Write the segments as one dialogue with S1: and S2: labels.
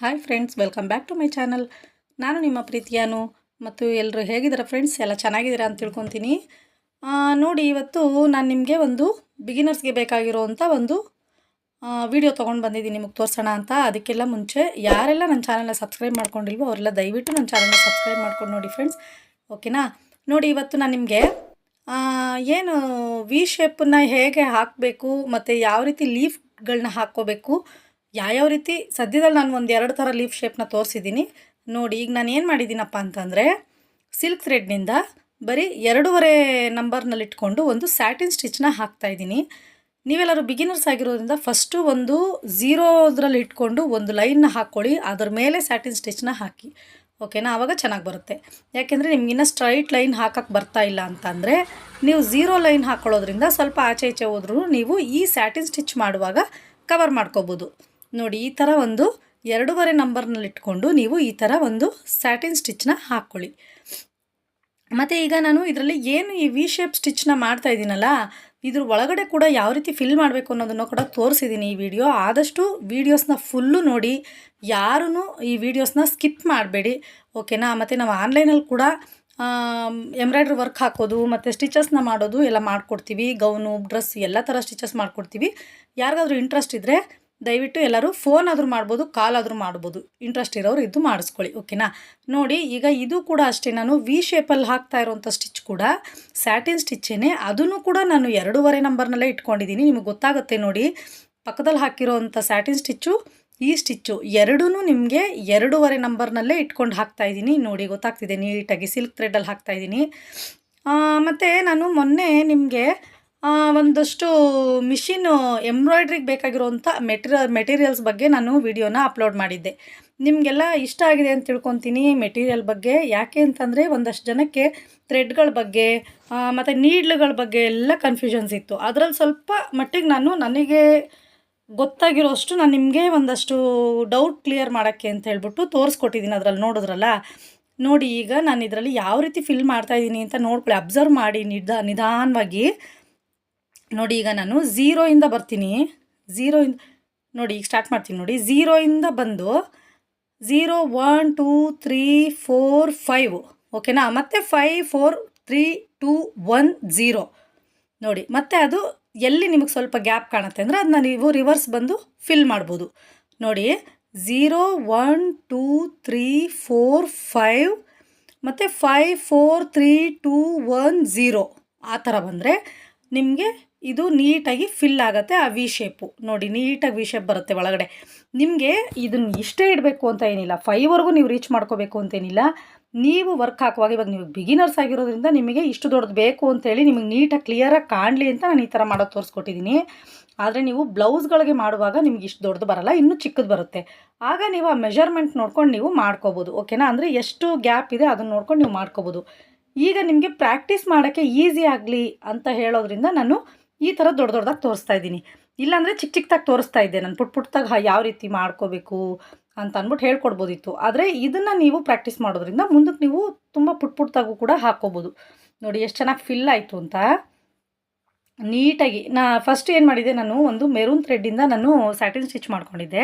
S1: Hi friends, welcome back to my channel. ನಾನು ನಿಮ್ಮ ಪ್ರೀತಿಯಾನು ಮತ್ತು ಎಲ್ಲರೂ ಹೇಗಿದ್ದೀರಾ ಫ್ರೆಂಡ್ಸ್? ಎಲ್ಲ ಚೆನ್ನಾಗಿದ್ದೀರಾ ಅಂತ ತಿಳ್ಕೊತೀನಿ. ನೋಡಿ, ಇವತ್ತು ನಾನು ನಿಮಗೆ ಒಂದು ಬಿಗಿನರ್ಸ್ಗೆ ಬೇಕಾಗಿರೋವಂಥ ಒಂದು ವಿಡಿಯೋ ತೊಗೊಂಡು ಬಂದಿದ್ದೀನಿ. ನಿಮಗೆ ತೋರಿಸೋಣ ಅಂತ. ಅದಕ್ಕೆಲ್ಲ ಮುಂಚೆ ಯಾರೆಲ್ಲ ನನ್ನ ಚಾನಲ್ನ ಸಬ್ಸ್ಕ್ರೈಬ್ ಮಾಡ್ಕೊಂಡಿಲ್ವೋ ಅವರೆಲ್ಲ ದಯವಿಟ್ಟು ನನ್ನ ಚಾನಲ್ನ ಸಬ್ಸ್ಕ್ರೈಬ್ ಮಾಡ್ಕೊಂಡು ನೋಡಿ ಫ್ರೆಂಡ್ಸ್. ಓಕೆನಾ? ನೋಡಿ, ಇವತ್ತು ನಾನು ನಿಮಗೆ ಏನು ವಿ ಶೇಪನ್ನ ಹೇಗೆ ಹಾಕಬೇಕು ಮತ್ತು ಯಾವ ರೀತಿ ಲೀಫ್ಗಳನ್ನ ಹಾಕ್ಕೋಬೇಕು ಯಾವ್ಯಾವ ರೀತಿ ಸದ್ಯದಲ್ಲಿ ನಾನು ಒಂದು ಎರಡು ಥರ ಲೀಫ್ ಶೇಪ್ನ ತೋರಿಸಿದ್ದೀನಿ ನೋಡಿ, ಈಗ ನಾನು ಏನು ಮಾಡಿದ್ದೀನಪ್ಪ ಅಂತಂದರೆ ಸಿಲ್ಕ್ ಥ್ರೆಡ್ನಿಂದ ಬರೀ ಎರಡೂವರೆ ನಂಬರ್ನಲ್ಲಿ ಇಟ್ಕೊಂಡು ಒಂದು ಸ್ಯಾಟಿನ್ ಸ್ಟಿಚ್ನ ಹಾಕ್ತಾಯಿದ್ದೀನಿ ನೀವೆಲ್ಲರೂ ಬಿಗಿನರ್ಸ್ ಆಗಿರೋದ್ರಿಂದ ಫಸ್ಟು ಒಂದು ಝೀರೋದ್ರಲ್ಲಿ ಇಟ್ಕೊಂಡು ಒಂದು ಲೈನ್ನ ಹಾಕ್ಕೊಳ್ಳಿ ಅದ್ರ ಮೇಲೆ ಸ್ಯಾಟಿನ್ ಸ್ಟಿಚ್ನ ಹಾಕಿ. ಓಕೆನಾ ಆವಾಗ ಚೆನ್ನಾಗಿ ಬರುತ್ತೆ. ಯಾಕೆಂದರೆ ನಿಮ್ಗಿನ್ನ ಸ್ಟ್ರೈಟ್ ಲೈನ್ ಹಾಕಕ್ಕೆ ಬರ್ತಾ ಇಲ್ಲ ಅಂತಂದರೆ, ನೀವು ಝೀರೋ ಲೈನ್ ಹಾಕ್ಕೊಳ್ಳೋದ್ರಿಂದ ಸ್ವಲ್ಪ ಆಚೆ ಈಚೆ ಹೋದ್ರೂ ನೀವು ಈ ಸ್ಯಾಟಿನ್ ಸ್ಟಿಚ್ ಮಾಡುವಾಗ ಕವರ್ ಮಾಡ್ಕೋಬೋದು. ನೋಡಿ, ಈ ಥರ ಒಂದು ಎರಡೂವರೆ ನಂಬರ್ನಲ್ಲಿ ಇಟ್ಕೊಂಡು ನೀವು ಈ ಥರ ಒಂದು ಸ್ಯಾಟಿನ್ ಸ್ಟಿಚ್ನ ಹಾಕ್ಕೊಳ್ಳಿ ಮತ್ತು ಈಗ ನಾನು ಇದರಲ್ಲಿ ಏನು ಈ ವಿ ಶೇಪ್ ಸ್ಟಿಚ್ನ ಮಾಡ್ತಾ ಇದ್ದೀನಲ್ಲ, ಇದ್ರ ಒಳಗಡೆ ಕೂಡ ಯಾವ ರೀತಿ ಫಿಲ್ ಮಾಡಬೇಕು ಅನ್ನೋದನ್ನು ಕೂಡ ತೋರಿಸಿದ್ದೀನಿ ಈ ವಿಡಿಯೋ ಆದಷ್ಟು ವೀಡಿಯೋಸ್ನ ಫುಲ್ಲು ನೋಡಿ ಯಾರೂ ಈ ವಿಡಿಯೋಸ್ನ ಸ್ಕಿಪ್ ಮಾಡಬೇಡಿ ಓಕೆನಾ ಮತ್ತು ನಾವು ಆನ್ಲೈನಲ್ಲಿ ಕೂಡ ಎಂಬ್ರಾಯ್ಡ್ರಿ ವರ್ಕ್ ಹಾಕೋದು, ಮತ್ತು ಸ್ಟಿಚಸ್ನ ಮಾಡೋದು ಎಲ್ಲ ಮಾಡಿಕೊಡ್ತೀವಿ. ಗೌನು ಡ್ರೆಸ್ ಎಲ್ಲ ಥರ ಸ್ಟಿಚಸ್ ಮಾಡಿಕೊಡ್ತೀವಿ. ಯಾರಿಗಾದ್ರೂ ಇಂಟ್ರೆಸ್ಟ್ ಇದ್ದರೆ ದಯವಿಟ್ಟು ಎಲ್ಲರೂ ಫೋನ್ ಆದರೂ ಮಾಡ್ಬೋದು ಕಾಲ್ ಆದರೂ ಮಾಡ್ಬೋದು. ಇಂಟ್ರೆಸ್ಟ್ ಇರೋರು ಇದು ಮಾಡಿಸ್ಕೊಳ್ಳಿ ಓಕೆನಾ ನೋಡಿ, ಈಗ ಇದು ಕೂಡ ಅಷ್ಟೇ, ನಾನು ವಿ ಶೇಪಲ್ಲಿ ಹಾಕ್ತಾ ಇರೋವಂಥ ಸ್ಟಿಚ್ ಕೂಡ ಸ್ಯಾಟಿನ್ ಸ್ಟಿಚ್ಚೇನೆ ಅದನ್ನು ಕೂಡ ನಾನು ಎರಡೂವರೆ ನಂಬರ್ನಲ್ಲೇ ಇಟ್ಕೊಂಡಿದ್ದೀನಿ. ನಿಮಗೆ ಗೊತ್ತಾಗುತ್ತೆ ನೋಡಿ, ಪಕ್ಕದಲ್ಲಿ ಹಾಕಿರೋವಂಥ ಸ್ಯಾಟಿನ್ ಸ್ಟಿಚ್ಚು ಈ ಸ್ಟಿಚ್ಚು ಎರಡೂ ನಿಮಗೆ ಎರಡೂವರೆ ನಂಬರ್ನಲ್ಲೇ ಇಟ್ಕೊಂಡು ಹಾಕ್ತಾ ಇದ್ದೀನಿ. ನೋಡಿ, ಗೊತ್ತಾಗ್ತಿದೆ, ನೀಟಾಗಿ ಸಿಲ್ಕ್ ಥ್ರೆಡಲ್ಲಿ ಹಾಕ್ತಾ ಇದ್ದೀನಿ. ಮತ್ತು ನಾನು ಮೊನ್ನೆ ನಿಮಗೆ ಒಂದಷ್ಟು ಮಿಷಿನು ಎಂಬ್ರಾಯ್ಡ್ರಿಗೆ ಬೇಕಾಗಿರುವಂಥ ಮೆಟೀರಿಯಲ್, ಮೆಟೀರಿಯಲ್ಸ್ ಬಗ್ಗೆ ನಾನು ವಿಡಿಯೋನ ಅಪ್ಲೋಡ್ ಮಾಡಿದ್ದೆ. ನಿಮಗೆಲ್ಲ ಇಷ್ಟ ಆಗಿದೆ ಅಂತ ತಿಳ್ಕೊತೀನಿ ಮೆಟೀರಿಯಲ್ ಬಗ್ಗೆ. ಯಾಕೆ ಅಂತಂದರೆ ಒಂದಷ್ಟು ಜನಕ್ಕೆ ಥ್ರೆಡ್ಗಳ ಬಗ್ಗೆ ಮತ್ತು ನೀಡ್ಲುಗಳ ಬಗ್ಗೆ ಎಲ್ಲ ಕನ್ಫ್ಯೂಷನ್ಸ್ ಇತ್ತು. ಅದರಲ್ಲಿ ಸ್ವಲ್ಪ ಮಟ್ಟಿಗೆ ನಾನು ನನಗೆ ಗೊತ್ತಾಗಿರೋಷ್ಟು ನಾನು ನಿಮಗೆ ಒಂದಷ್ಟು ಡೌಟ್ ಕ್ಲಿಯರ್ ಮಾಡೋಕ್ಕೆ ಅಂತ ಹೇಳ್ಬಿಟ್ಟು ತೋರಿಸ್ಕೊಟ್ಟಿದ್ದೀನಿ ಅದರಲ್ಲಿ ನೋಡಿದ್ರಲ್ಲ. ನೋಡಿ ಈಗ ನಾನು ಇದರಲ್ಲಿ ಯಾವ ರೀತಿ ಫಿಲ್ ಮಾಡ್ತಾ ಇದ್ದೀನಿ ಅಂತ ನೋಡ್ಕೊಳ್ಳಿ ಅಬ್ಸರ್ವ್ ಮಾಡಿ, ನಿಧ, ನಿಧಾನವಾಗಿ ನೋಡಿ ಈಗ ನಾನು ಝೀರೋಯಿಂದ ಬರ್ತೀನಿ. ಝೀರೋಯಿಂದ ನೋಡಿ ಈಗ ಸ್ಟಾರ್ಟ್ ಮಾಡ್ತೀನಿ ನೋಡಿ. ಝೀರೋಯಿಂದ ಬಂದು zero one two three four five ಓಕೆನಾ ಮತ್ತು five four three two one zero ನೋಡಿ, ಮತ್ತೆ ಅದು ಎಲ್ಲಿ ನಿಮಗೆ ಸ್ವಲ್ಪ ಗ್ಯಾಪ್ ಕಾಣುತ್ತೆ ಅಂದರೆ ಅದನ್ನ ನೀವು ರಿವರ್ಸ್ ಬಂದು ಫಿಲ್ ಮಾಡ್ಬೋದು. ನೋಡಿ zero one two three four five ಮತ್ತು five four three two one zero ಆ ಥರ ಬಂದರೆ ನಿಮಗೆ ಇದು ನೀಟಾಗಿ ಫಿಲ್ ಆಗುತ್ತೆ ಆ ವಿ ಶೇಪು ನೋಡಿ, ನೀಟಾಗಿ ವಿ ಶೇಪ್ ಬರುತ್ತೆ ಒಳಗಡೆ. ನಿಮಗೆ ಇದನ್ನು ಇಷ್ಟೇ ಇಡಬೇಕು ಅಂತ ಏನಿಲ್ಲ. ಫೈವ್ವರೆಗೂ ನೀವು ರೀಚ್ ಮಾಡ್ಕೋಬೇಕು ಅಂತೇನಿಲ್ಲ ನೀವು ವರ್ಕ್ ಹಾಕುವಾಗ ಇವಾಗ ನೀವು ಬಿಗಿನರ್ಸ್ ಆಗಿರೋದ್ರಿಂದ ನಿಮಗೆ ಇಷ್ಟು ದೊಡ್ಡದು ಬೇಕು ಅಂತೇಳಿ ನಿಮಗೆ ನೀಟಾಗಿ ಕ್ಲಿಯರಾಗಿ ಕಾಣಲಿ ಅಂತ ನಾನು ಈ ಥರ ಮಾಡೋದು ತೋರಿಸ್ಕೊಟ್ಟಿದ್ದೀನಿ ಆದರೆ ನೀವು ಬ್ಲೌಸ್ಗಳಿಗೆ ಮಾಡುವಾಗ ನಿಮ್ಗೆ ಇಷ್ಟು ದೊಡ್ಡದು ಬರಲ್ಲ, ಇನ್ನೂ ಚಿಕ್ಕದು ಬರುತ್ತೆ. ಆಗ ನೀವು ಆ ಮೆಷರ್ಮೆಂಟ್ ನೋಡ್ಕೊಂಡು ನೀವು ಮಾಡ್ಕೋಬೋದು. ಓಕೆನಾ ಅಂದರೆ ಎಷ್ಟು ಗ್ಯಾಪ್ ಇದೆ ಅದನ್ನು ನೋಡ್ಕೊಂಡು ನೀವು ಮಾಡ್ಕೋಬೋದು. ಈಗ ನಿಮಗೆ ಪ್ರಾಕ್ಟೀಸ್ ಮಾಡೋಕ್ಕೆ ಈಸಿ ಆಗಲಿ ಅಂತ ಹೇಳೋದ್ರಿಂದ ನಾನು ಈ ಥರ ದೊಡ್ಡ ದೊಡ್ಡದಾಗಿ ತೋರಿಸ್ತಾ ಇದ್ದೀನಿ. ಇಲ್ಲಾಂದರೆ ಚಿಕ್ಕ ಚಿಕ್ಕದಾಗಿ ತೋರಿಸ್ತಾ ಇದ್ದೆ ನಾನು, ಪುಟ್ ಪುಟ್ಟದಾಗ ಯಾವ ರೀತಿ ಮಾಡ್ಕೋಬೇಕು ಅಂತ ಅಂದ್ಬಿಟ್ಟು ಹೇಳ್ಕೊಡ್ಬೋದಿತ್ತು. ಆದರೆ ಇದನ್ನು ನೀವು ಪ್ರಾಕ್ಟೀಸ್ ಮಾಡೋದ್ರಿಂದ ಮುಂದಕ್ಕೆ ನೀವು ತುಂಬ ಪುಟ್ ಪುಟ್ಟದಾಗೂ ಕೂಡ ಹಾಕ್ಕೋಬೋದು. ನೋಡಿ ಎಷ್ಟು ಚೆನ್ನಾಗಿ ಫಿಲ್ ಆಯಿತು ಅಂತ. ನೀಟಾಗಿ ನಾ ಫಸ್ಟ್ ಏನು ಮಾಡಿದೆ ನಾನು, ಒಂದು ಮೆರೂನ್ ಥ್ರೆಡ್ಡಿಂದ ನಾನು ಸ್ಯಾಟಿನ್ ಸ್ಟಿಚ್ ಮಾಡ್ಕೊಂಡಿದ್ದೆ.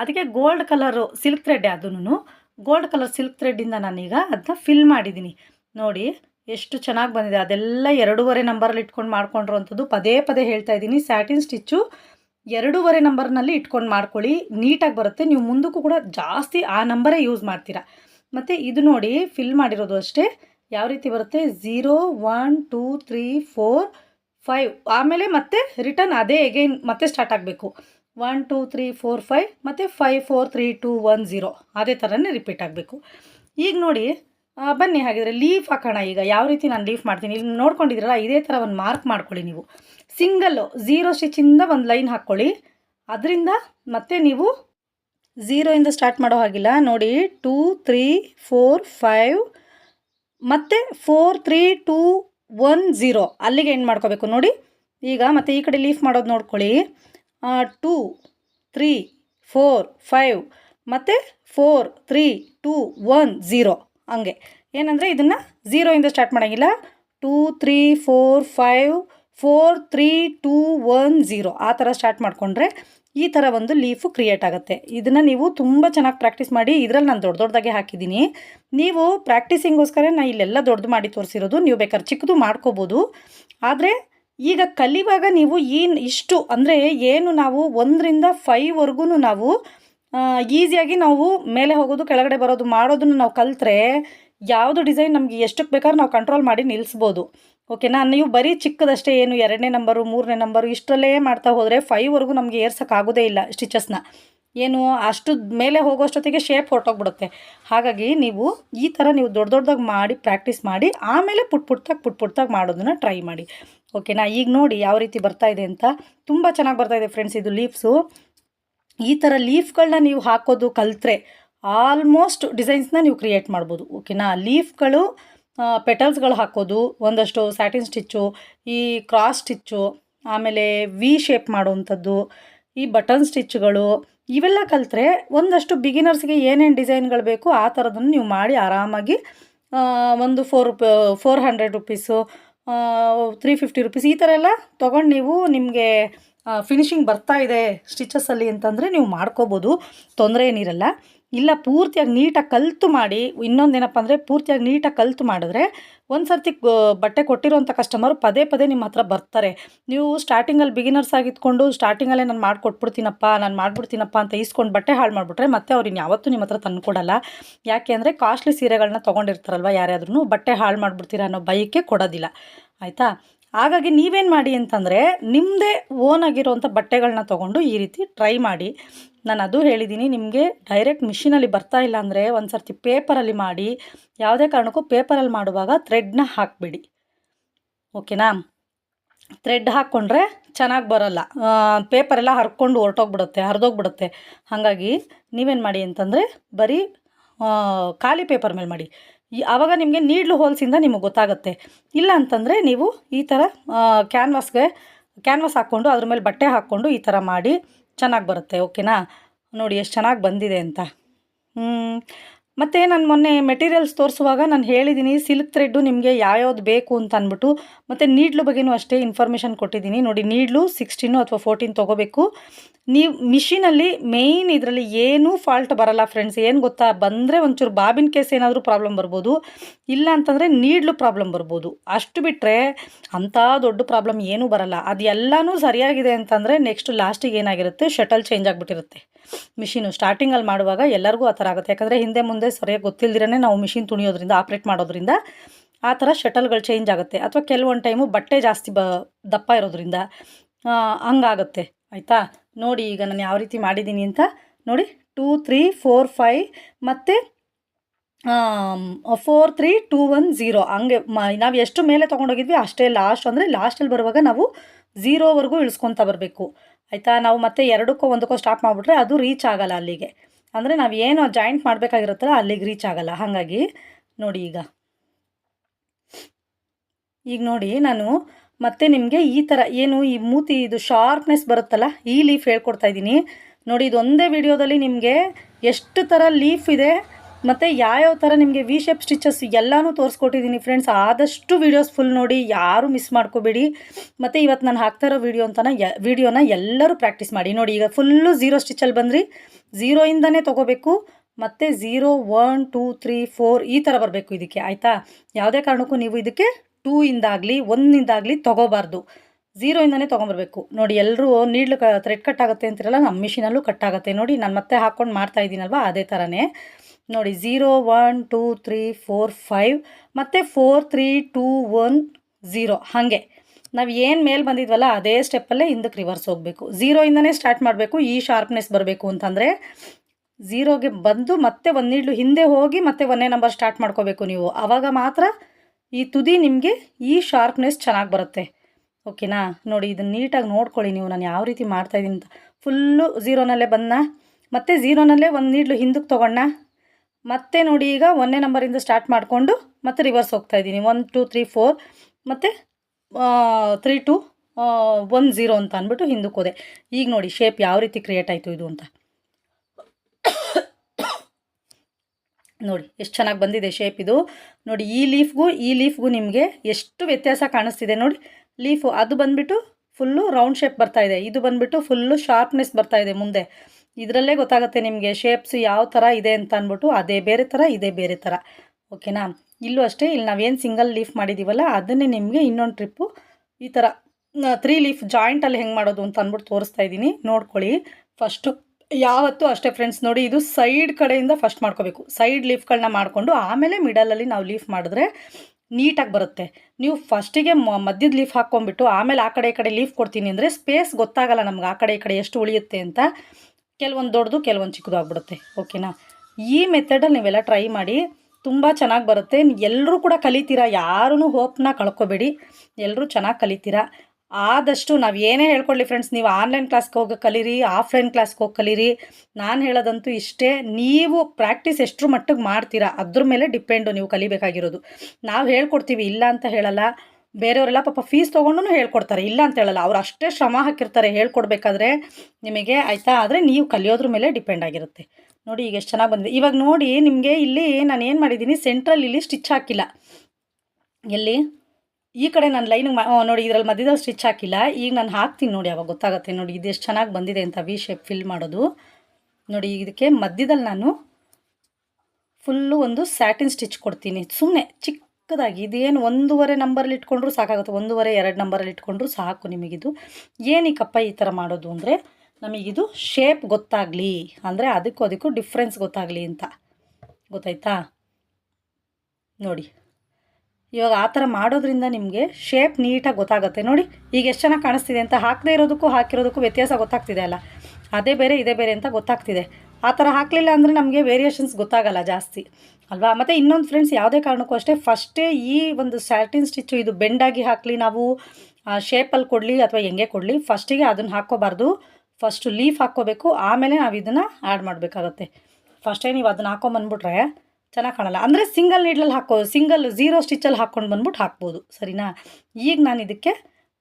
S1: ಅದಕ್ಕೆ ಗೋಲ್ಡ್ ಕಲರು ಸಿಲ್ಕ್ ಥ್ರೆಡ್ಡೆ ಅದನ್ನು ಗೋಲ್ಡ್ ಕಲರ್ ಸಿಲ್ಕ್ ಥ್ರೆಡ್ಡಿಂದ ನಾನೀಗ ಅದನ್ನ ಫಿಲ್ ಮಾಡಿದ್ದೀನಿ. ನೋಡಿ ಎಷ್ಟು ಚೆನ್ನಾಗಿ ಬಂದಿದೆ. ಅದೆಲ್ಲ ಎರಡೂವರೆ ನಂಬರಲ್ಲಿ ಇಟ್ಕೊಂಡು ಮಾಡ್ಕೊಂಡಿರೋವಂಥದ್ದು ಪದೇ ಪದೇ ಹೇಳ್ತಾ ಇದ್ದೀನಿ. ಸ್ಯಾಟಿನ್ ಸ್ಟಿಚ್ಚು ಎರಡೂವರೆ ನಂಬರ್ನಲ್ಲಿ ಇಟ್ಕೊಂಡು ಮಾಡ್ಕೊಳ್ಳಿ. ನೀಟಾಗಿ ಬರುತ್ತೆ. ನೀವು ಮುಂದಕ್ಕೂ ಕೂಡ ಜಾಸ್ತಿ ಆ ನಂಬರೇ ಯೂಸ್ ಮಾಡ್ತೀರಾ. ಮತ್ತು ಇದು ನೋಡಿ ಫಿಲ್ ಮಾಡಿರೋದು ಅಷ್ಟೇ. ಯಾವ ರೀತಿ ಬರುತ್ತೆ? Zero one two three four five ಆಮೇಲೆ ಮತ್ತೆ ರಿಟರ್ನ್ ಅದೇ ಎಗೈನ್ ಮತ್ತೆ ಸ್ಟಾರ್ಟ್ ಆಗಬೇಕು. One two three four five ಮತ್ತು five four three two one zero ಅದೇ ಥರನೇ ರಿಪೀಟ್ ಆಗಬೇಕು. ಈಗ ನೋಡಿ ಬನ್ನಿ ಹಾಗಿದ್ರೆ ಲೀಫ್ ಹಾಕೋಣ ಈಗ. ಯಾವ ರೀತಿ ನಾನು ಲೀಫ್ ಮಾಡ್ತೀನಿ? ಇಲ್ಲಿ ನೋಡ್ಕೊಂಡಿದ್ದೀರಲ್ಲ, ಇದೇ ಥರ ಒಂದು ಮಾರ್ಕ್ ಮಾಡ್ಕೊಳ್ಳಿ ನೀವು. ಸಿಂಗಲ್ಲು ಝೀರೋ ಸ್ಟಿಚಿಂದ ಒಂದು ಲೈನ್ ಹಾಕ್ಕೊಳ್ಳಿ ಅದರಿಂದ ಮತ್ತೆ ನೀವು ಝೀರೋಯಿಂದ ಸ್ಟಾರ್ಟ್ ಮಾಡೋ ಹಾಗಿಲ್ಲ. ನೋಡಿ ಟೂ ತ್ರೀ ಫೋರ್ ಫೈವ್ ಮತ್ತು four three two one zero ಅಲ್ಲಿಗೆ ಎಂಡ್ ಮಾಡ್ಕೋಬೇಕು. ನೋಡಿ, ಈಗ ಮತ್ತೆ ಈ ಕಡೆ ಲೀಫ್ ಮಾಡೋದು ನೋಡ್ಕೊಳ್ಳಿ. ಟೂ ತ್ರೀ ಫೋರ್ ಫೈವ್ ಮತ್ತು four three two one zero ಹಂಗೆ. ಏನಂದರೆ ಇದನ್ನು ಝೀರೋಯಿಂದ ಸ್ಟಾರ್ಟ್ ಮಾಡೋಂಗಿಲ್ಲ. Two three four five four three two one zero ಆ ಥರ ಸ್ಟಾರ್ಟ್ ಮಾಡಿಕೊಂಡ್ರೆ ಈ ಥರ ಒಂದು ಲೀಫು ಕ್ರಿಯೇಟ್ ಆಗುತ್ತೆ. ಇದನ್ನು ನೀವು ತುಂಬ ಚೆನ್ನಾಗಿ ಪ್ರಾಕ್ಟೀಸ್ ಮಾಡಿ, ಇದರಲ್ಲಿ ನಾನು ದೊಡ್ಡ ದೊಡ್ಡದಾಗೆ ಹಾಕಿದ್ದೀನಿ. ನೀವು ಪ್ರಾಕ್ಟೀಸಿಂಗೋಸ್ಕರ ನಾನು ಇಲ್ಲೆಲ್ಲ ದೊಡ್ಡದು ಮಾಡಿ ತೋರಿಸಿರೋದು, ನೀವು ಬೇಕಾದ್ರೆ ಚಿಕ್ಕದು ಮಾಡ್ಕೋಬೋದು. ಆದರೆ ಈಗ ಕಲಿಯುವಾಗ ನೀವು ಏನು ಇಷ್ಟು, ಅಂದರೆ ಏನು ನಾವು ಒಂದರಿಂದ ಫೈವ್ವರೆಗೂ ನಾವು ಈಸಿಯಾಗಿ ನಾವು ಮೇಲೆ ಹೋಗೋದು, ಕೆಳಗಡೆ ಬರೋದು ಮಾಡೋದನ್ನು ನಾವು ಕಲಿತ್ರೆ ಯಾವುದು ಡಿಸೈನ್ ನಮಗೆ ಎಷ್ಟಕ್ಕೆ ಬೇಕಾದ್ರೂ ನಾವು ಕಂಟ್ರೋಲ್ ಮಾಡಿ ನಿಲ್ಲಿಸ್ಬೋದು ಓಕೆನಾ ನೀವು ಬರೀ ಚಿಕ್ಕದಷ್ಟೇ ಏನು ಎರಡನೇ ನಂಬರು ಮೂರನೇ ನಂಬರು ಇಷ್ಟರಲ್ಲೇ ಮಾಡ್ತಾ ಹೋದರೆ ಫೈವ್ವರೆಗೂ ನಮಗೆ ಏರ್ಸೋಕ್ಕಾಗೋದೇ ಇಲ್ಲ ಸ್ಟಿಚಸ್ನ ಏನು? ಅಷ್ಟು ಮೇಲೆ ಹೋಗೋಷ್ಟೊತ್ತಿಗೆ ಶೇಪ್ ಹೊರಟೋಗ್ಬಿಡುತ್ತೆ. ಹಾಗಾಗಿ ನೀವು ಈ ಥರ ನೀವು ದೊಡ್ಡ ದೊಡ್ಡದಾಗಿ ಮಾಡಿ ಪ್ರಾಕ್ಟೀಸ್ ಮಾಡಿ, ಆಮೇಲೆ ಪುಟ್ ಪುಟ್ತಾಗಿ ಪುಟ್ ಪುಟ್ತಾಗಿ ಮಾಡೋದನ್ನ ಟ್ರೈ ಮಾಡಿ. ಓಕೆನಾ ಈಗ ನೋಡಿ ಯಾವ ರೀತಿ ಬರ್ತಾ ಇದೆ ಅಂತ. ತುಂಬ ಚೆನ್ನಾಗಿ ಬರ್ತಾ ಇದೆ ಫ್ರೆಂಡ್ಸ್ ಇದು ಲೀವ್ಸು ಈ ಥರ ಲೀಫ್ಗಳನ್ನ ನೀವು ಹಾಕೋದು ಕಲಿತ್ರೆ ಆಲ್ಮೋಸ್ಟ್ ಡಿಸೈನ್ಸ್ನ ನೀವು ಕ್ರಿಯೇಟ್ ಮಾಡ್ಬೋದು. ಓಕೆನಾ? ಲೀಫ್ಗಳು ಪೆಟಲ್ಸ್ಗಳು ಹಾಕೋದು, ಒಂದಷ್ಟು ಸ್ಯಾಟಿನ್ ಸ್ಟಿಚ್ಚು, ಈ ಕ್ರಾಸ್ ಸ್ಟಿಚ್ಚು, ಆಮೇಲೆ ವಿ ಶೇಪ್ ಮಾಡುವಂಥದ್ದು, ಈ ಬಟನ್ ಸ್ಟಿಚ್ಗಳು ಇವೆಲ್ಲ ಕಲಿತ್ರೆ ಒಂದಷ್ಟು ಬಿಗಿನರ್ಸ್ಗೆ ಏನೇನು ಡಿಸೈನ್ಗಳು ಬೇಕು ಆ ಥರದನ್ನು ನೀವು ಮಾಡಿ ಆರಾಮಾಗಿ ಒಂದು four ರುಪ, four hundred rupees three fifty rupees ಈ ಥರ ಎಲ್ಲ ತೊಗೊಂಡು ನೀವು ನಿಮಗೆ ಫಿನಿಶಿಂಗ್ ಬರ್ತಾ ಇದೆ ಸ್ಟಿಚಸ್ಸಲ್ಲಿ ಅಂತಂದರೆ ನೀವು ಮಾಡ್ಕೋಬೋದು, ತೊಂದರೆ ಏನಿರಲ್ಲ. ಇಲ್ಲ, ಪೂರ್ತಿಯಾಗಿ ನೀಟಾಗಿ ಕಲ್ತು ಮಾಡಿ ಇನ್ನೊಂದೇನಪ್ಪ ಅಂದರೆ ಪೂರ್ತಿಯಾಗಿ ನೀಟಾಗಿ ಕಲ್ತು ಮಾಡಿದ್ರೆ ಒಂದು ಸರ್ತಿ ಬಟ್ಟೆ ಕೊಟ್ಟಿರುವಂಥ ಕಸ್ಟಮರು ಪದೇ ಪದೇ ನಿಮ್ಮ ಹತ್ರ ಬರ್ತಾರೆ. ನೀವು ಸ್ಟಾರ್ಟಿಂಗಲ್ಲಿ ಬಿಗಿನರ್ಸ್ ಆಗಿದ್ಕೊಂಡು ಸ್ಟಾರ್ಟಿಂಗಲ್ಲೇ ನಾನು ಮಾಡಿಕೊಟ್ಬಿಡ್ತೀನಪ್ಪ, ನಾನು ಮಾಡಿಬಿಡ್ತೀನಪ್ಪ ಅಂತ ಈಸ್ಕೊಂಡು ಬಟ್ಟೆ ಹಾಳು ಮಾಡಿಬಿಟ್ರೆ ಮತ್ತೆ ಅವ್ರು ಯಾವತ್ತೂ ನಿಮ್ಮ ಹತ್ರ ತಂದುಕೊಡಲ್ಲ ಯಾಕೆ ಅಂದರೆ ಕಾಸ್ಟ್ಲಿ ಸೀರೆಗಳನ್ನ ತೊಗೊಂಡಿರ್ತಾರಲ್ವ ಯಾರ್ಯಾದ್ರೂ ಬಟ್ಟೆ ಹಾಳು ಮಾಡಿಬಿಡ್ತೀರ ಅನ್ನೋ ಭಯಕ್ಕೆ ಕೊಡೋದಿಲ್ಲ. ಆಯಿತಾ? ಹಾಗಾಗಿ ನೀವೇನು ಮಾಡಿ ಅಂತಂದರೆ ನಿಮ್ಮದೇ ಓನ್ ಆಗಿರೋವಂಥ ಬಟ್ಟೆಗಳನ್ನ ತೊಗೊಂಡು ಈ ರೀತಿ ಟ್ರೈ ಮಾಡಿ. ನಾನು ಅದು ಹೇಳಿದ್ದೀನಿ ನಿಮಗೆ ಡೈರೆಕ್ಟ್ ಮಿಷಿನಲ್ಲಿ ಬರ್ತಾ ಇಲ್ಲ ಅಂದರೆ ಒಂದು ಸರ್ತಿ ಪೇಪರಲ್ಲಿ ಮಾಡಿ, ಯಾವುದೇ ಕಾರಣಕ್ಕೂ ಪೇಪರಲ್ಲಿ ಮಾಡುವಾಗ ಥ್ರೆಡ್ನ ಹಾಕಬೇಡಿ. ಓಕೆನಾ ಥ್ರೆಡ್ ಹಾಕ್ಕೊಂಡ್ರೆ ಚೆನ್ನಾಗಿ ಬರೋಲ್ಲ. ಪೇಪರೆಲ್ಲ ಹರ್ಕೊಂಡು ಹೊರಟೋಗ್ಬಿಡುತ್ತೆ, ಹರಿದೋಗ್ಬಿಡುತ್ತೆ. ಹಾಗಾಗಿ ನೀವೇನು ಮಾಡಿ ಅಂತಂದರೆ ಬರೀ ಖಾಲಿ ಪೇಪರ್ ಮೇಲೆ ಮಾಡಿ. ಆವಾಗ ನಿಮಗೆ ನೀಡ್ಲು ಹೋಲ್ಸಿಂದ ನಿಮಗೆ ಗೊತ್ತಾಗುತ್ತೆ. ಇಲ್ಲ ಅಂತಂದರೆ ನೀವು ಈ ಥರ ಕ್ಯಾನ್ವಾಸ್ಗೆ ಕ್ಯಾನ್ವಾಸ್ ಹಾಕ್ಕೊಂಡು ಅದ್ರ ಮೇಲೆ ಬಟ್ಟೆ ಹಾಕ್ಕೊಂಡು ಈ ಥರ ಮಾಡಿ ಚೆನ್ನಾಗಿ ಬರುತ್ತೆ ಓಕೆನಾ ನೋಡಿ ಎಷ್ಟು ಚೆನ್ನಾಗಿ ಬಂದಿದೆ ಅಂತ. ಮತ್ತು ನಾನು ಮೊನ್ನೆ ಮೆಟೀರಿಯಲ್ಸ್ ತೋರಿಸುವಾಗ ನಾನು ಹೇಳಿದ್ದೀನಿ ಸಿಲ್ಕ್ ಥ್ರೆಡ್ಡು ನಿಮಗೆ ಯಾವ್ಯಾವ್ದು ಬೇಕು ಅಂತ ಅಂದ್ಬಿಟ್ಟು, ಮತ್ತು ನೀಡ್ಲು ಬಗ್ಗೆನೂ ಅಷ್ಟೇ ಇನ್ಫಾರ್ಮೇಷನ್ ಕೊಟ್ಟಿದ್ದೀನಿ ನೋಡಿ, ನೀಡ್ಲು ಸಿಕ್ಸ್ಟೀನು ಅಥವಾ ಫೋರ್ಟೀನ್ ತೊಗೋಬೇಕು. ನೀವು ಮಿಷಿನಲ್ಲಿ ಮೇಯ್ನ್ ಇದರಲ್ಲಿ ಏನೂ ಫಾಲ್ಟ್ ಬರಲ್ಲ ಫ್ರೆಂಡ್ಸ್ ಏನು ಗೊತ್ತಾ? ಬಂದರೆ ಒಂಚೂರು ಬಾಬಿನ್ ಕೇಸ್ ಏನಾದರೂ ಪ್ರಾಬ್ಲಮ್ ಬರ್ಬೋದು. ಇಲ್ಲ ಅಂತಂದರೆ ನೀಡ್ಲು ಪ್ರಾಬ್ಲಮ್ ಬರ್ಬೋದು. ಅಷ್ಟು ಬಿಟ್ಟರೆ ಅಂಥ ದೊಡ್ಡ ಪ್ರಾಬ್ಲಮ್ ಏನೂ ಬರಲ್ಲ. ಅದು ಎಲ್ಲನೂ ಸರಿಯಾಗಿದೆ ಅಂತಂದರೆ ನೆಕ್ಸ್ಟ್ ಲಾಸ್ಟಿಗೆ ಏನಾಗಿರುತ್ತೆ? Shuttle change ಆಗಿಬಿಟ್ಟಿರುತ್ತೆ. ಮಿಷಿನು ಸ್ಟಾರ್ಟಿಂಗಲ್ಲಿ ಮಾಡುವಾಗ ಎಲ್ಲರಿಗೂ ಆ ಥರ ಆಗುತ್ತೆ. ಯಾಕಂದರೆ ಹಿಂದೆ ಮುಂದೆ ಸರಿಯಾಗಿ ಗೊತ್ತಿಲ್ದಿರೇ ನಾವು ಮಿಷಿನ್ ತುಣಿಯೋದ್ರಿಂದ, ಆಪ್ರೇಟ್ ಮಾಡೋದ್ರಿಂದ ಆ ಥರ ಶಟಲ್ಗಳು ಚೇಂಜ್ ಆಗುತ್ತೆ. ಅಥವಾ ಕೆಲವೊಂದು ಟೈಮು ಬಟ್ಟೆ ಜಾಸ್ತಿ ಬ, ದಪ್ಪ ಇರೋದ್ರಿಂದ ಹಂಗಾಗುತ್ತೆ. ಆಯಿತಾ? ನೋಡಿ ಈಗ ನಾನು ಯಾವ ರೀತಿ ಮಾಡಿದ್ದೀನಿ ಅಂತ. ನೋಡಿ ಟೂ ತ್ರೀ ಫೋರ್ ಫೈ ಮತ್ತು four three two one zero ಹಂಗೆ ಮ, ನಾವು ಎಷ್ಟು ಮೇಲೆ ತೊಗೊಂಡೋಗಿದ್ವಿ ಅಷ್ಟೇ ಲಾಸ್ಟ್ ಅಂದರೆ ಲಾಸ್ಟಲ್ಲಿ ಬರುವಾಗ ನಾವು ಝೀರೋವರೆಗೂ ಇಳಿಸ್ಕೊತಾ ಬರಬೇಕು. ಆಯಿತಾ? ನಾವು ಮತ್ತೆ ಎರಡಕ್ಕೋ ಒಂದಕ್ಕೋ ಸ್ಟಾಪ್ ಮಾಡಿಬಿಟ್ರೆ ಅದು ರೀಚ್ ಆಗಲ್ಲ ಅಲ್ಲಿಗೆ. ಅಂದರೆ ನಾವು ಏನು ಜಾಯಿಂಟ್ ಮಾಡಬೇಕಾಗಿರುತ್ತಲ್ಲ ಅಲ್ಲಿಗೆ ರೀಚ್ ಆಗಲ್ಲ. ಹಾಗಾಗಿ ನೋಡಿ ಈಗ. ಈಗ ನೋಡಿ ನಾನು ಮತ್ತೆ ನಿಮಗೆ ಈ ಥರ ಏನು ಈ ಮೂತಿ ಇದು ಶಾರ್ಪ್ನೆಸ್ ಬರುತ್ತಲ್ಲ, ಈ ಲೀಫ್ ಹೇಳ್ಕೊಡ್ತಾ ಇದ್ದೀನಿ. ನೋಡಿ ಇದೊಂದೇ ವಿಡಿಯೋದಲ್ಲಿ ನಿಮಗೆ ಎಷ್ಟು ಥರ ಲೀಫ್ ಇದೆ ಮತ್ತು ಯಾವ್ಯಾವ ಥರ ನಿಮಗೆ ವಿ ಶೇಪ್ ಸ್ಟಿಚಸ್ ಎಲ್ಲನೂ ತೋರಿಸ್ಕೊಟ್ಟಿದ್ದೀನಿ ಫ್ರೆಂಡ್ಸ್ ಆದಷ್ಟು ವೀಡಿಯೋಸ್ ಫುಲ್ ನೋಡಿ, ಯಾರೂ ಮಿಸ್ ಮಾಡ್ಕೋಬೇಡಿ. ಮತ್ತು ಇವತ್ತು ನಾನು ಹಾಕ್ತಾ ಇರೋ ವೀಡಿಯೋ ಅಂತನ ಯ ವೀಡಿಯೋನ ಎಲ್ಲರೂ ಪ್ರಾಕ್ಟೀಸ್ ಮಾಡಿ. ನೋಡಿ, ಈಗ ಫುಲ್ಲು ಝೀರೋ ಸ್ಟಿಚಲ್ಲಿ ಬಂದ್ರಿ. ಝೀರೋಯಿಂದನೇ ತೊಗೋಬೇಕು. ಮತ್ತು zero one two three four ಈ ಥರ ಬರಬೇಕು ಇದಕ್ಕೆ, ಆಯಿತಾ? ಯಾವುದೇ ಕಾರಣಕ್ಕೂ ನೀವು ಇದಕ್ಕೆ ಟೂ ಇಂದಾಗಲಿ ಒಂದಿಂದಾಗಲಿ ತೊಗೋಬಾರ್ದು. ಝೀರೋಯಿಂದನೇ ತೊಗೊಂಬರ್ಬೇಕು. ನೋಡಿ ಎಲ್ಲರೂ ನೀಡ್ಲು ಕ ಥ್ರೆಡ್ ಕಟ್ ಆಗುತ್ತೆ ಅಂತಿರಲ್ಲ ನಮ್ಮ ಮಿಷಿನಲ್ಲೂ ಕಟ್ ಆಗುತ್ತೆ. ನೋಡಿ, ನಾನು ಮತ್ತೆ ಹಾಕ್ಕೊಂಡು ಮಾಡ್ತಾ ಇದ್ದೀನಲ್ವ ಅದೇ ಥರನೇ ನೋಡಿ zero one two three four five ಮತ್ತು four three two one zero ಹಾಗೆ. ನಾವು ಏನು ಮೇಲೆ ಬಂದಿದ್ವಲ್ಲ, ಅದೇ ಸ್ಟೆಪ್ಪಲ್ಲೇ ಹಿಂದಕ್ಕೆ ರಿವರ್ಸ್ ಹೋಗಬೇಕು. ಝೀರೋಯಿಂದನೇ ಸ್ಟಾರ್ಟ್ ಮಾಡಬೇಕು, ಈ ಶಾರ್ಪ್ನೆಸ್ ಬರಬೇಕು ಅಂತಂದರೆ ಝೀರೋಗೆ ಬಂದು ಮತ್ತೆ ಒಂದಿಡ್ಲು ಹಿಂದೆ ಹೋಗಿ ಮತ್ತೆ ಒಂದೇ ನಂಬರ್ ಸ್ಟಾರ್ಟ್ ಮಾಡ್ಕೋಬೇಕು ನೀವು. ಆವಾಗ ಮಾತ್ರ ಈ ತುದಿ ನಿಮಗೆ ಈ ಶಾರ್ಪ್ನೆಸ್ ಚೆನ್ನಾಗಿ ಬರುತ್ತೆ. ಓಕೆನಾ? ನೋಡಿ ಇದನ್ನು ನೀಟಾಗಿ ನೋಡ್ಕೊಳ್ಳಿ ನೀವು, ನಾನು ಯಾವ ರೀತಿ ಮಾಡ್ತಾಯಿದ್ದೀನಿ ಅಂತ. ಫುಲ್ಲು ಝೀರೋನಲ್ಲೇ ಬಂದ ಮತ್ತೆ ಝೀರೋನಲ್ಲೇ ಒಂದು ನೀಡ್ಲು ಹಿಂದಕ್ಕೆ ತೊಗೊಂಡ ಮತ್ತೆ ನೋಡಿ ಈಗ ಒಂದನೇ ನಂಬರಿಂದ ಸ್ಟಾರ್ಟ್ ಮಾಡಿಕೊಂಡು ಮತ್ತೆ ರಿವರ್ಸ್ ಹೋಗ್ತಾ ಇದ್ದೀನಿ. ಒನ್ ಟು ತ್ರೀ ಫೋರ್ ಮತ್ತು ತ್ರೀ ಟು ಒನ್ ಝೀರೋ ಅಂತ ಅಂದ್ಬಿಟ್ಟು ಹಿಂದಕ್ಕೆ ಹೋದೆ. ಈಗ ನೋಡಿ ಶೇಪ್ ಯಾವ ರೀತಿ ಕ್ರಿಯೇಟ್ ಆಯಿತು ಇದು ಅಂತ. ನೋಡಿ ಎಷ್ಟು ಚೆನ್ನಾಗಿ ಬಂದಿದೆ ಶೇಪ್ ಇದು. ನೋಡಿ ಈ ಲೀಫ್ಗೂ ಈ ಲೀಫ್ಗೂ ನಿಮಗೆ ಎಷ್ಟು ವ್ಯತ್ಯಾಸ ಕಾಣಿಸ್ತಿದೆ ನೋಡಿ. ಲೀಫು ಅದು ಬಂದುಬಿಟ್ಟು ಫುಲ್ಲು ರೌಂಡ್ ಶೇಪ್ ಬರ್ತಾ ಇದೆ. ಇದು ಬಂದುಬಿಟ್ಟು ಫುಲ್ಲು ಶಾರ್ಪ್ನೆಸ್ ಬರ್ತಾ ಇದೆ ಮುಂದೆ. ಇದರಲ್ಲೇ ಗೊತ್ತಾಗುತ್ತೆ ನಿಮಗೆ ಶೇಪ್ಸ್ ಯಾವ ಥರ ಇದೆ ಅಂತ ಅಂದ್ಬಿಟ್ಟು ಅದೇ ಬೇರೆ ಥರ ಇದೇ ಬೇರೆ ಥರ ಓಕೆನಾ ಇಲ್ಲೂ ಅಷ್ಟೇ, ಇಲ್ಲಿ ನಾವೇನು ಸಿಂಗಲ್ ಲೀಫ್ ಮಾಡಿದ್ದೀವಲ್ಲ ಅದನ್ನೇ ನಿಮಗೆ ಇನ್ನೊಂದು ಟ್ರಿಪ್ಪು ಈ ಥರ ತ್ರೀ ಲೀಫ್ ಜಾಯಿಂಟಲ್ಲಿ ಹೆಂಗೆ ಮಾಡೋದು ಅಂತ ಅಂದ್ಬಿಟ್ಟು ತೋರಿಸ್ತಾ ಇದ್ದೀನಿ, ನೋಡ್ಕೊಳ್ಳಿ. ಫಸ್ಟು ಯಾವತ್ತೂ ಅಷ್ಟೇ ಫ್ರೆಂಡ್ಸ್ ನೋಡಿ ಇದು ಸೈಡ್ ಕಡೆಯಿಂದ ಫಸ್ಟ್ ಮಾಡ್ಕೋಬೇಕು. ಸೈಡ್ ಲೀಫ್ಗಳನ್ನ ಮಾಡಿಕೊಂಡು ಆಮೇಲೆ ಮಿಡಲಲ್ಲಿ ನಾವು ಲೀಫ್ ಮಾಡಿದ್ರೆ ನೀಟಾಗಿ ಬರುತ್ತೆ. ನೀವು ಫಸ್ಟಿಗೆ ಮಧ್ಯದ ಲೀಫ್ ಹಾಕ್ಕೊಂಬಿಟ್ಟು ಆಮೇಲೆ ಆ ಕಡೆ ಈ ಕಡೆ ಲೀಫ್ ಕೊಡ್ತೀನಿ ಅಂದರೆ ಸ್ಪೇಸ್ ಗೊತ್ತಾಗಲ್ಲ ನಮ್ಗೆ ಆ ಕಡೆ ಈ ಕಡೆ ಎಷ್ಟು ಉಳಿಯುತ್ತೆ ಅಂತ. ಕೆಲವೊಂದು ದೊಡ್ಡದು, ಕೆಲವೊಂದು ಚಿಕ್ಕದು ಆಗ್ಬಿಡುತ್ತೆ. ಓಕೆನಾ ಈ ಮೆಥಡಲ್ಲಿ ನೀವೆಲ್ಲ ಟ್ರೈ ಮಾಡಿ, ತುಂಬ ಚೆನ್ನಾಗಿ ಬರುತ್ತೆ. ಎಲ್ಲರೂ ಕೂಡ ಕಲಿತೀರಾ? ಯಾರೂ ಹೋಪ್ನ ಕಳ್ಕೊಬೇಡಿ. ಎಲ್ಲರೂ ಚೆನ್ನಾಗಿ ಕಲಿತೀರಾ? ಆದಷ್ಟು ನಾವು ಏನೇ ಹೇಳ್ಕೊಳ್ಳಿ ಫ್ರೆಂಡ್ಸ್ ನೀವು ಆನ್ಲೈನ್ ಕ್ಲಾಸ್ಗೆ ಹೋಗಿ ಕಲೀರಿ ಆಫ್ಲೈನ್ ಕ್ಲಾಸ್ಗೆ ಹೋಗಿ ಕಲೀರಿ. ನಾನು ಹೇಳೋದಂತೂ ಇಷ್ಟೇ, ನೀವು ಪ್ರಾಕ್ಟೀಸ್ ಎಷ್ಟರ ಮಟ್ಟಿಗೆ ಮಾಡ್ತೀರಾ? ಅದ್ರ ಮೇಲೆ ಡಿಪೆಂಡು ನೀವು ಕಲಿಬೇಕಾಗಿರೋದು. ನಾವು ಹೇಳ್ಕೊಡ್ತೀವಿ, ಇಲ್ಲ ಅಂತ ಹೇಳಲ್ಲ. ಬೇರೆಯವರೆಲ್ಲ ಪಾಪ ಫೀಸ್ ತೊಗೊಂಡು ಹೇಳ್ಕೊಡ್ತಾರೆ. ಇಲ್ಲ ಅಂತ ಹೇಳಲ್ಲ, ಅವ್ರು ಅಷ್ಟೇ ಶ್ರಮ ಹಾಕಿರ್ತಾರೆ ಹೇಳ್ಕೊಡ್ಬೇಕಾದ್ರೆ ನಿಮಗೆ ಆಯಿತಾ? ಆದರೆ ನೀವು ಕಲಿಯೋದ್ರ ಮೇಲೆ ಡಿಪೆಂಡ್ ಆಗಿರುತ್ತೆ. ನೋಡಿ ಈಗ ಎಷ್ಟು ಚೆನ್ನಾಗಿ ಬಂದಿದೆ. ಇವಾಗ ನೋಡಿ ನಿಮಗೆ ಇಲ್ಲಿ ನಾನು ಏನು ಮಾಡಿದ್ದೀನಿ? ಸೆಂಟ್ರಲ್ಲಿ ಇಲ್ಲಿ ಸ್ಟಿಚ್ ಹಾಕಿಲ್ಲ. ಎಲ್ಲಿ? ಈ ಕಡೆ ನಾನು ಲೈನಿಗೆ ಮಾ ನೋಡಿ ಇದರಲ್ಲಿ ಮಧ್ಯದಲ್ಲಿ ಸ್ಟಿಚ್ ಹಾಕಿಲ್ಲ. ಈಗ ನಾನು ಹಾಕ್ತೀನಿ ನೋಡಿ ಅವಾಗ ಗೊತ್ತಾಗುತ್ತೆ. ನೋಡಿ ಇದು ಎಷ್ಟು ಚೆನ್ನಾಗಿ ಬಂದಿದೆ ಅಂತ ವಿ ಶೇಪ್ ಫಿಲ್ ಮಾಡೋದು. ನೋಡಿ ಇದಕ್ಕೆ ಮಧ್ಯದಲ್ಲಿ ನಾನು ಫುಲ್ಲು ಒಂದು ಸ್ಯಾಟಿನ್ ಸ್ಟಿಚ್ ಕೊಡ್ತೀನಿ. ಸುಮ್ಮನೆ ಚಿಕ್ಕದಾಗಿ ಇದೇನು ಒಂದೂವರೆ ನಂಬರಲ್ಲಿ ಇಟ್ಕೊಂಡ್ರೂ ಸಾಕಾಗುತ್ತೆ. ಒಂದೂವರೆ, ಎರಡು ನಂಬರಲ್ಲಿ ಇಟ್ಕೊಂಡ್ರೂ ಸಾಕು ನಿಮಗಿದು. ಏನಕ್ಕಪ್ಪ ಈ ಥರ ಮಾಡೋದು ಅಂದರೆ, ನಮಗಿದು ಶೇಪ್ ಗೊತ್ತಾಗಲಿ. ಅಂದರೆ ಅದಕ್ಕೂ ಅದಕ್ಕೂ ಡಿಫ್ರೆನ್ಸ್ ಗೊತ್ತಾಗಲಿ ಅಂತ. ಗೊತ್ತಾಯ್ತಾ? ನೋಡಿ. ಇವಾಗ ಆ ಥರ ಮಾಡೋದ್ರಿಂದ ನಿಮಗೆ ಶೇಪ್ ನೀಟಾಗಿ ಗೊತ್ತಾಗುತ್ತೆ. ನೋಡಿ, ಈಗ ಎಷ್ಟು ಚೆನ್ನಾಗಿ ಕಾಣಿಸ್ತಿದೆ ಅಂತ ಹಾಕದೇ ಇರೋದಕ್ಕೂ ಹಾಕಿರೋದಕ್ಕೂ ವ್ಯತ್ಯಾಸ ಗೊತ್ತಾಗ್ತಿದೆ ಅಲ್ಲ. ಅದೇ ಬೇರೆ, ಇದೇ ಬೇರೆ ಅಂತ ಗೊತ್ತಾಗ್ತಿದೆ. ಆ ಥರ ಹಾಕಲಿಲ್ಲ ಅಂದರೆ ನಮಗೆ ವೇರಿಯೇಷನ್ಸ್ ಗೊತ್ತಾಗಲ್ಲ ಜಾಸ್ತಿ, ಅಲ್ವಾ? ಮತ್ತು ಇನ್ನೊಂದು ಫ್ರೆಂಡ್ಸ್ ಯಾವುದೇ ಕಾರಣಕ್ಕೂ ಅಷ್ಟೇ ಫಸ್ಟೇ ಈ ಒಂದು ಸ್ಯಾಟಿನ್ ಸ್ಟಿಚ್ಚು ಇದು ಬೆಂಡಾಗಿ ಹಾಕಲಿ, ನಾವು ಶೇಪಲ್ಲಿ ಕೊಡಲಿ ಅಥವಾ ಹೆಂಗೆ ಕೊಡಲಿ ಫಸ್ಟಿಗೆ ಅದನ್ನು ಹಾಕ್ಕೋಬಾರ್ದು. ಫಸ್ಟು ಲೀಫ್ ಹಾಕ್ಕೋಬೇಕು, ಆಮೇಲೆ ನಾವು ಇದನ್ನು ಆ್ಯಡ್ ಮಾಡಬೇಕಾಗತ್ತೆ. ಫಸ್ಟೇ ನೀವು ಅದನ್ನು ಹಾಕೊಂಬಂದ್ಬಿಟ್ರೆ ಚೆನ್ನಾಗಿ ಕಾಣಲ್ಲ. ಅಂದರೆ ಸಿಂಗಲ್ ನೀಡ್ಲಲ್ಲಿ ಹಾಕೋ ಸಿಂಗಲ್ ಝೀರೋ ಸ್ಟಿಚ್ಚಲ್ಲಿ ಹಾಕ್ಕೊಂಡು ಬಂದ್ಬಿಟ್ಟು ಹಾಕ್ಬೋದು, ಸರಿನಾ? ಈಗ ನಾನು ಇದಕ್ಕೆ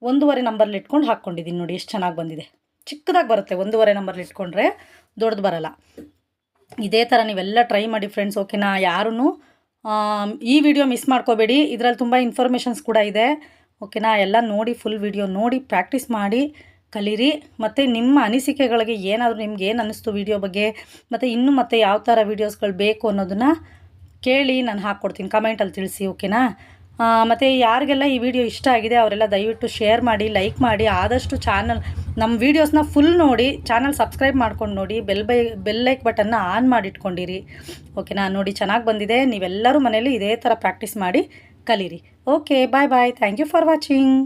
S1: ಒಂದೂವರೆ ನಂಬರ್ಲಿ ಇಟ್ಕೊಂಡು ಹಾಕ್ಕೊಂಡಿದ್ದೀನಿ ನೋಡಿ, ಎಷ್ಟು ಚೆನ್ನಾಗಿ ಬಂದಿದೆ. ಚಿಕ್ಕದಾಗಿ ಬರುತ್ತೆ ಒಂದೂವರೆ ನಂಬರ್ಲಿ ಇಟ್ಕೊಂಡ್ರೆ. ದೊಡ್ಡದು ಬರಲ್ಲ. ಇದೇ ಥರ ನೀವೆಲ್ಲ ಟ್ರೈ ಮಾಡಿ ಫ್ರೆಂಡ್ಸ್ ಓಕೆನಾ ಯಾರೂ ಈ ವಿಡಿಯೋ ಮಿಸ್ ಮಾಡ್ಕೋಬೇಡಿ. ಇದರಲ್ಲಿ ತುಂಬ ಇನ್ಫಾರ್ಮೇಷನ್ಸ್ ಕೂಡ ಇದೆ. ಓಕೆನಾ ಎಲ್ಲ ನೋಡಿ ಫುಲ್ ವಿಡಿಯೋ ನೋಡಿ ಪ್ರಾಕ್ಟೀಸ್ ಮಾಡಿ ಕಲೀರಿ. ಮತ್ತು ನಿಮ್ಮ ಅನಿಸಿಕೆಗಳಿಗೆ ಏನಾದರೂ ನಿಮ್ಗೆ ಏನು ಅನ್ನಿಸ್ತು ವಿಡಿಯೋ ಬಗ್ಗೆ, ಮತ್ತು ಇನ್ನೂ ಮತ್ತೆ ಯಾವ ಥರ ವೀಡಿಯೋಸ್ಗಳು ಬೇಕು ಅನ್ನೋದನ್ನು ಕೇಳಿ ನಾನು ಹಾಕ್ಕೊಡ್ತೀನಿ. ಕಮೆಂಟಲ್ಲಿ ತಿಳಿಸಿ ಓಕೆನಾ ಮತ್ತು ಯಾರಿಗೆಲ್ಲ ಈ ವಿಡಿಯೋ ಇಷ್ಟ ಆಗಿದೆ ಅವರೆಲ್ಲ ದಯವಿಟ್ಟು ಶೇರ್ ಮಾಡಿ ಲೈಕ್ ಮಾಡಿ, ಆದಷ್ಟು ಚಾನಲ್ ನಮ್ಮ ವೀಡಿಯೋಸ್ನ ಫುಲ್ ನೋಡಿ ಚಾನಲ್ ಸಬ್ಸ್ಕ್ರೈಬ್ ಮಾಡ್ಕೊಂಡು ನೋಡಿ ಬೆಲ್ ಬೈ ಬೆಲ್ ಲೈಕ್ ಬಟನ್ನ ಆನ್ ಮಾಡಿಟ್ಕೊಂಡಿರಿ ಓಕೆನಾ ನೋಡಿ ಚೆನ್ನಾಗಿ ಬಂದಿದೆ. ನೀವೆಲ್ಲರೂ ಮನೇಲಿ ಇದೇ ಥರ ಪ್ರಾಕ್ಟೀಸ್ ಮಾಡಿ ಕಲೀರಿ. Okay bye bye thank you for watching